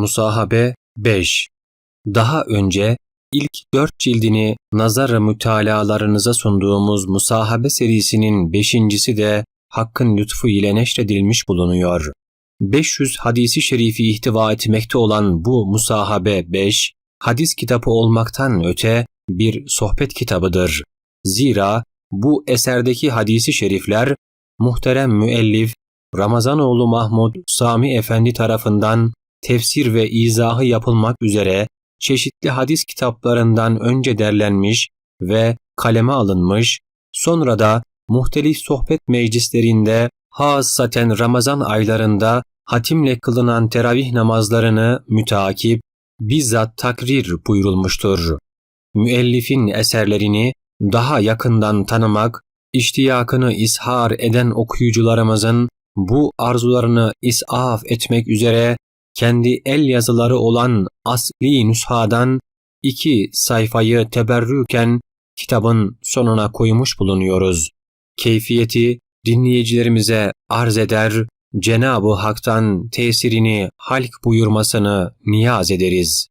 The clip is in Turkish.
Musahabe 5 Daha önce ilk dört cildini nazar mütalalarınıza sunduğumuz Musahabe serisinin beşincisi de Hakk'ın lütfu ile neşredilmiş bulunuyor. 500 hadisi şerifi ihtiva etmekte olan bu Musahabe 5, hadis kitabı olmaktan öte bir sohbet kitabıdır. Zira bu eserdeki hadisi şerifler muhterem müellif Ramazanoğlu Mahmud Sami Efendi tarafından tefsir ve izahı yapılmak üzere çeşitli hadis kitaplarından önce derlenmiş ve kaleme alınmış, sonra da muhtelif sohbet meclislerinde hassaten Ramazan aylarında hatimle kılınan teravih namazlarını müteakip bizzat takrir buyurulmuştur. Müellifin eserlerini daha yakından tanımak, iştiyakını ishar eden okuyucularımızın bu arzularını isaf etmek üzere kendi el yazıları olan asli nüshadan iki sayfayı teberrüken kitabın sonuna koymuş bulunuyoruz. Keyfiyeti dinleyicilerimize arz eder, Cenab-ı Hak'tan tesirini halk buyurmasını niyaz ederiz.